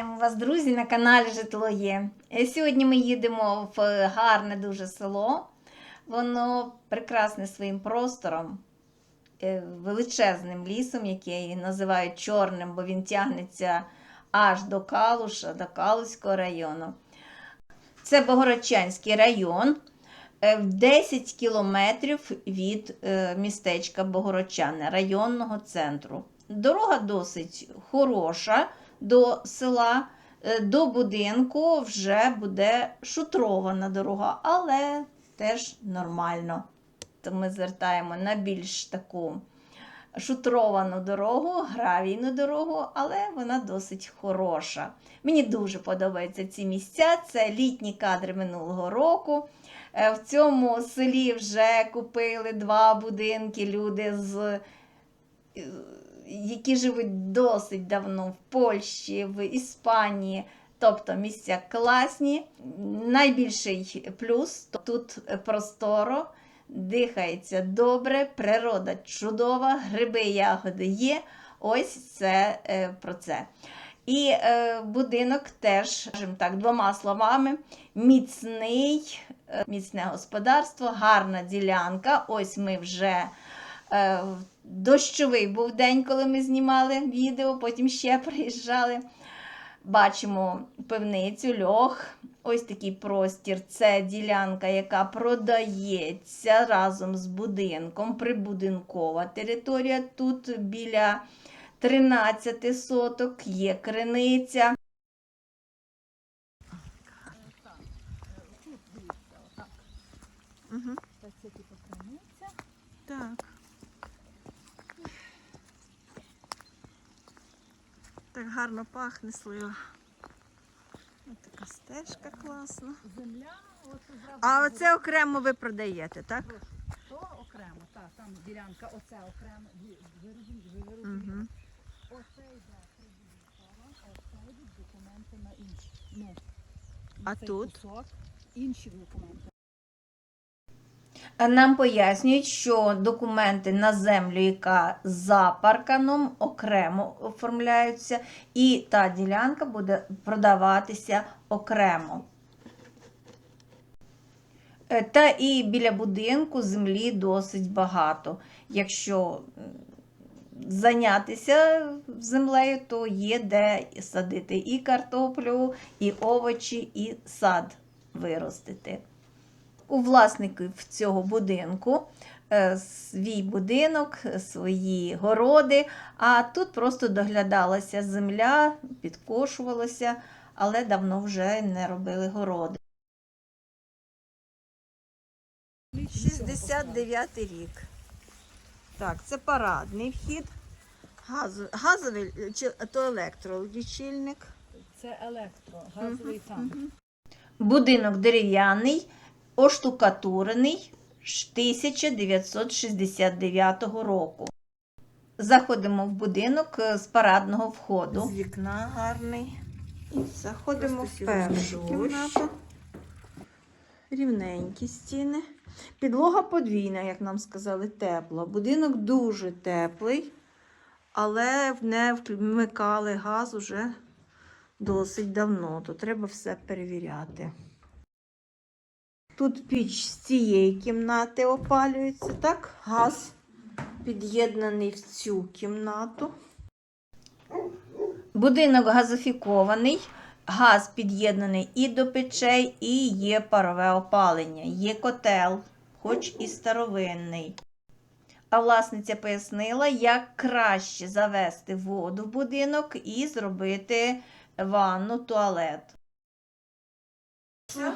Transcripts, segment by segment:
Вітаємо вас, друзі, на каналі Житло є. Е, Сьогодні ми їдемо в гарне дуже село. Воно прекрасне своїм простором, е, величезним лісом, який називають чорним, бо він тягнеться аж до Калуша, до Калуського району. Це Богородчанський район, е, в 10 кілометрів від е, містечка Богородчани, районного центру. Дорога досить хороша до села. Е, До будинку вже буде шутрована дорога, але теж нормально. То ми звертаємо на більш таку шутровану дорогу, гравійну дорогу, але вона досить хороша. Мені дуже подобаються ці місця. Це літні кадри минулого року. Е, В цьому селі вже купили два будинки. Люди з які живуть досить давно в Польщі, в Іспанії. Тобто місця класні. Найбільший плюс тут просторо, дихається добре, природа чудова, гриби, ягоди є. Ось це е, про це. І е, будинок теж, скажімо так, двома словами, міцний, е, міцне господарство, гарна ділянка. Ось ми вже дощовий був день, коли ми знімали відео, потім ще приїжджали. Бачимо пивницю, льох. Ось такий простір. Це ділянка, яка продається разом з будинком. Прибудинкова територія. Тут біля 13 соток є криниця. Угу. Так. Так гарно пахне слива. Ось така стежка класна. Земля, от А оце окремо ви продаєте, так? то окремо, так, там ділянка, оце окремо, ви розумієте, ви. Угу. Оце йде прибудинкова, а оце йдуть документи на інші. Ну, А цей тут? кусок, інші документи. Нам пояснюють, що документи на землю, яка за парканом, окремо оформляються, і та ділянка буде продаватися окремо. Е, Та і біля будинку землі досить багато. Якщо зайнятися землею, то є де садити і картоплю, і овочі, і сад виростити у власників цього будинку е, свій будинок, свої городи, а тут просто доглядалася земля, підкошувалося, але давно вже не робили городи. 69 рік. Так, це парадний вхід. Газу- Газовий чи то електролічильник. Це електро, газовий танк. Будинок дерев'яний, оштукатурений ш- 1969 року. Заходимо в будинок е, з парадного входу. З вікна гарний. Заходимо в першу кімнату. Рівненькі стіни. Підлога подвійна, як нам сказали, тепла. Будинок дуже теплий, але не вмикали газ уже досить давно, то треба все перевіряти. Тут піч з цієї кімнати опалюється, так? Газ під'єднаний в цю кімнату. Будинок газофікований, газ під'єднаний і до печей, і є парове опалення, є котел, хоч і старовинний. А власниця пояснила, як краще завести воду в будинок і зробити ванну, туалет. Це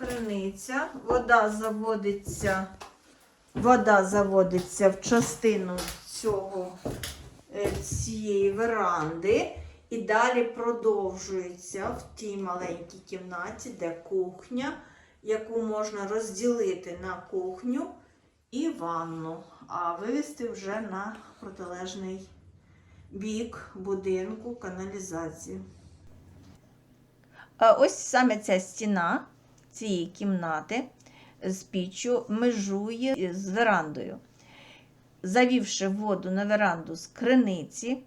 криниця, вода заводиться, вода заводиться в частину цього, е, цієї веранди. І далі продовжується в тій маленькій кімнаті, де кухня, яку можна розділити на кухню і ванну, а вивести вже на протилежний бік будинку каналізацію. Ось саме ця стіна цієї кімнати з піччю межує з верандою. Завівши воду на веранду з криниці,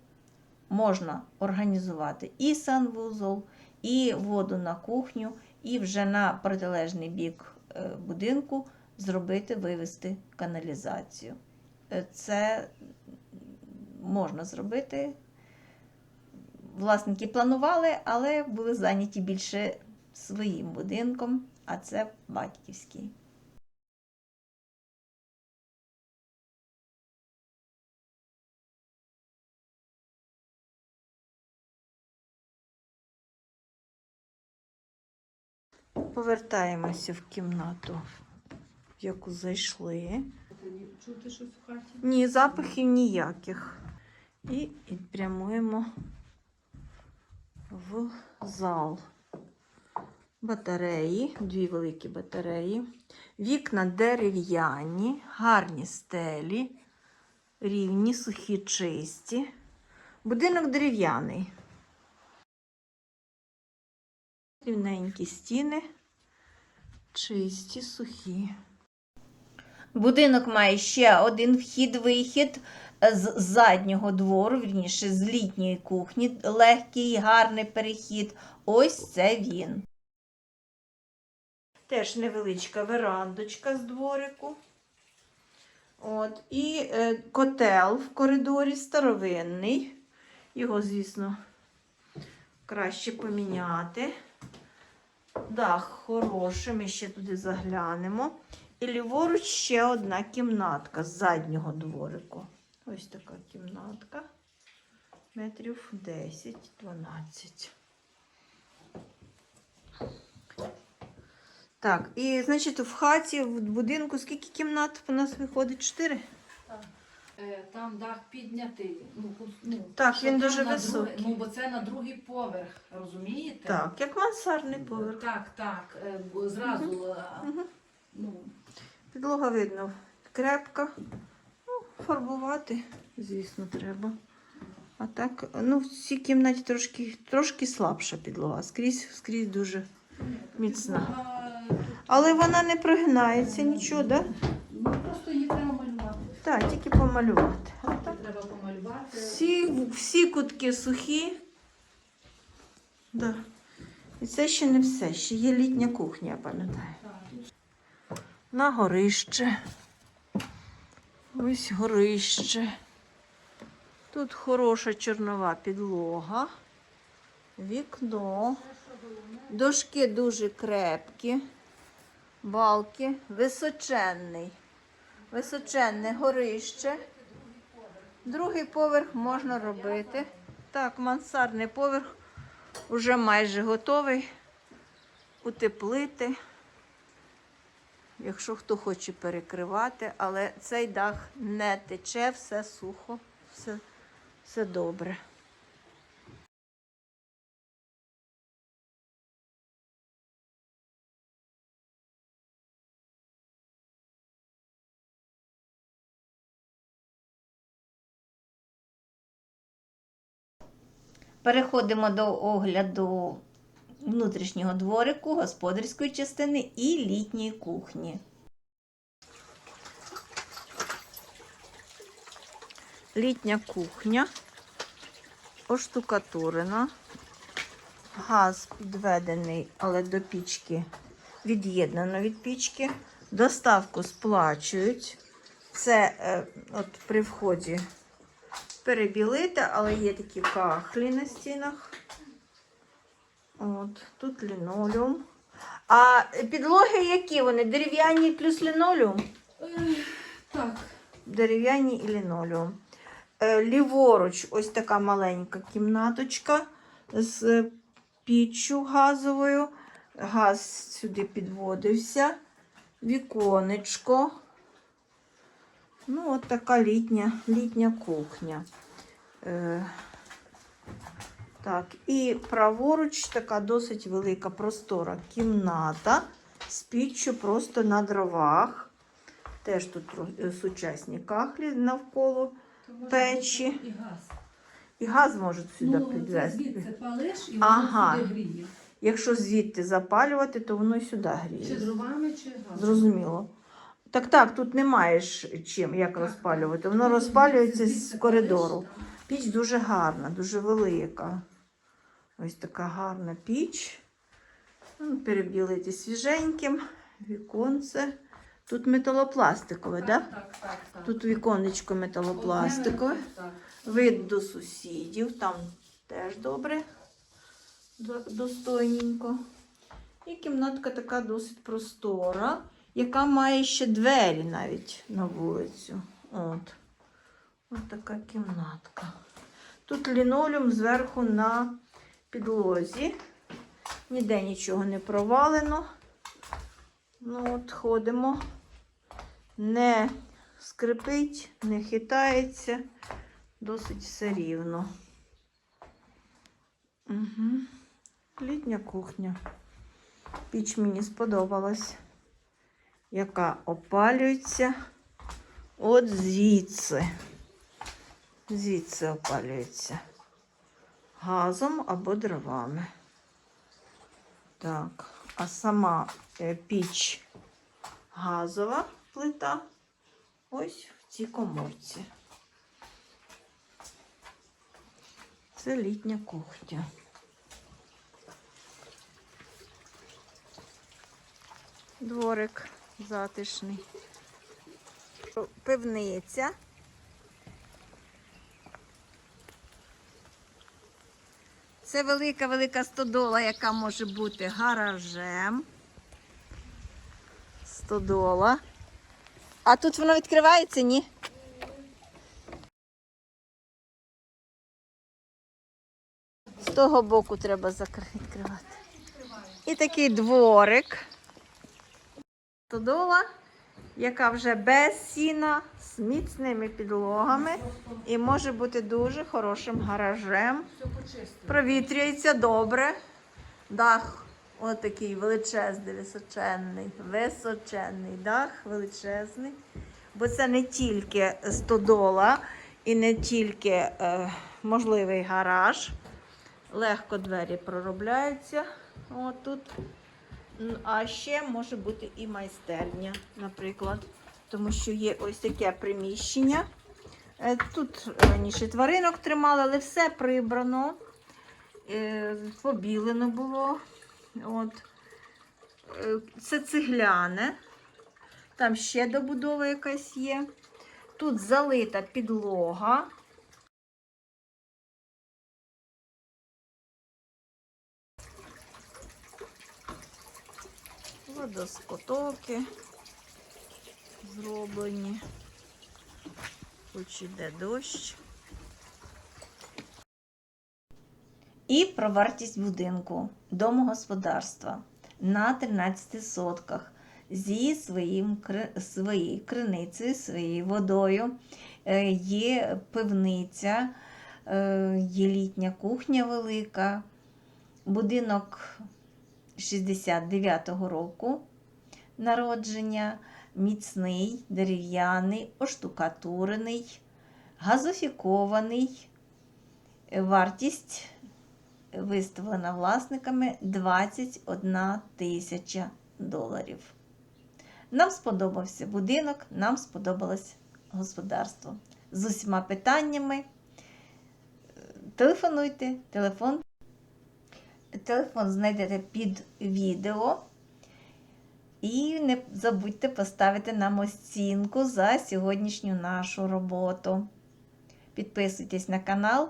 можна організувати і санвузол, і воду на кухню, і вже на протилежний бік е, будинку зробити, вивести каналізацію. Е, Це можна зробити. Власники планували, але були зайняті більше своїм будинком, а це батьківський. Повертаємося в кімнату, в яку зайшли. Чути щось в хаті? Ні, запахів ніяких. І, і прямуємо в зал. Батареї, дві великі батареї. Вікна дерев'яні, гарні стелі, рівні, сухі, чисті. Будинок дерев'яний. Рівненькі стіни, чисті, сухі. Будинок має ще один вхід-вихід з заднього двору, вірніше, з літньої кухні. Легкий, гарний перехід. Ось це він. Теж невеличка верандочка з дворику. От. І е, котел в коридорі старовинний. Його, звісно, краще поміняти. Дах хороший, ми ще туди заглянемо. І ліворуч ще одна кімнатка з заднього дворику. Ось така кімнатка. Метрів 10-12. Так, і значить в хаті, в будинку скільки кімнат у нас виходить? Чотири? Е, Там дах піднятий. Ну, ну, Так, що він там дуже на високий. Друге, ну, бо це на другий поверх, розумієте? Так, як мансардний поверх. Так, так. е, бо Зразу. а, Ну, Підлога видно крепка. Ну, фарбувати, звісно, треба. А так, ну, в цій кімнаті трошки, трошки слабша підлога. Скрізь, скрізь дуже міцна. Але вона не прогинається, нічого, да? Ну, просто її треба малювати. Так, тільки помалювати. Треба помалювати. Всі, всі кутки сухі. Да. І це ще не все. Ще є літня кухня, я пам'ятаю. На горище. Ось горище. Тут хороша чорнова підлога. Вікно. Дошки дуже крепкі. Балки. Височенний. Височенне горище. Другий поверх можна робити. Так, мансардний поверх вже майже готовий. Утеплити якщо хто хоче перекривати, але цей дах не тече, все сухо, все, все добре. Переходимо до огляду внутрішнього дворику, господарської частини і літньої кухні. Літня кухня оштукатурена, газ підведений, але до пічки від'єднано від пічки. Доставку сплачують. Це е, от при вході перебілити, але є такі кахлі на стінах. От, тут лінолеум. А підлоги які вони? Дерев'яні плюс лінолеум? Так. Дерев'яні і лінолеум. Е, Ліворуч ось така маленька кімнаточка з піччю газовою. Газ сюди підводився. Віконечко. Ну, от така літня, літня кухня. Е, так, і праворуч така досить велика простора кімната з піччю просто на дровах. Теж тут е, сучасні кахлі навколо То Печі. І газ. і газ можуть сюди ну, підвести. звідси палиш і Ага. сюди гріє. Якщо звідти запалювати, то воно і сюди гріє. Чи дровами, чи газом. Зрозуміло. Так, так, тут немає ж чим, як розпалювати. Воно розпалюється з коридору. Піч дуже гарна, дуже велика. Ось така гарна піч. Ну, Перебілити свіженьким. Віконце. Тут металопластикове, так? Да? Так, так, так. Тут віконечко металопластикове. Вид до сусідів, там теж добре, достойненько. І кімнатка така досить простора, яка має ще двері навіть на вулицю. От. Ось така кімнатка. Тут лінолеум зверху на підлозі. Ніде нічого не провалено. Ну, от ходимо. Не скрипить, не хитається. Досить все рівно. Угу. Літня кухня. Піч мені сподобалась, яка опалюється от звідси. Звідси опалюється газом або дровами. Так, а сама е, піч газова плита ось в цій коморці. Це літня кухня. Дворик затишний. Пивниця. Це велика-велика стодола, яка може бути гаражем. Стодола. А тут воно відкривається, ні? З того боку треба відкривати. І такий дворик. Стодола, яка вже без сіна, з міцними підлогами і може бути дуже хорошим гаражем. Провітрюється добре. Дах отакий величезний, височенний, височенний дах, величезний. Бо це не тільки стодола і не тільки е, можливий гараж. Легко двері проробляються. От тут. А ще може бути і майстерня, наприклад. Тому що є ось таке приміщення. Е, Тут раніше тваринок тримали, але все прибрано, е, побілено було. От. Е, Це цегляне. Там ще добудова якась є. Тут залита підлога. Водоскотоки зроблені. Хоч іде дощ. І про вартість будинку домогосподарства на 13 сотках зі своїм, своєю криницею, своєю водою. Е, Є пивниця, е, є літня кухня велика, будинок 69-го року народження, міцний, дерев'яний, оштукатурений, газофікований. Вартість виставлена власниками 21 тисяча доларів. Нам сподобався будинок, нам сподобалось господарство. З усіма питаннями е, телефонуйте, телефон. Телефон знайдете під відео. І не забудьте поставити нам оцінку за сьогоднішню нашу роботу. Підписуйтесь на канал.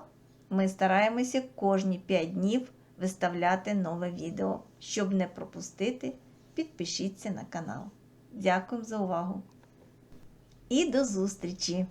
Ми стараємося кожні 5 днів виставляти нове відео. Щоб не пропустити, підпишіться на канал. Дякую за увагу. І до зустрічі!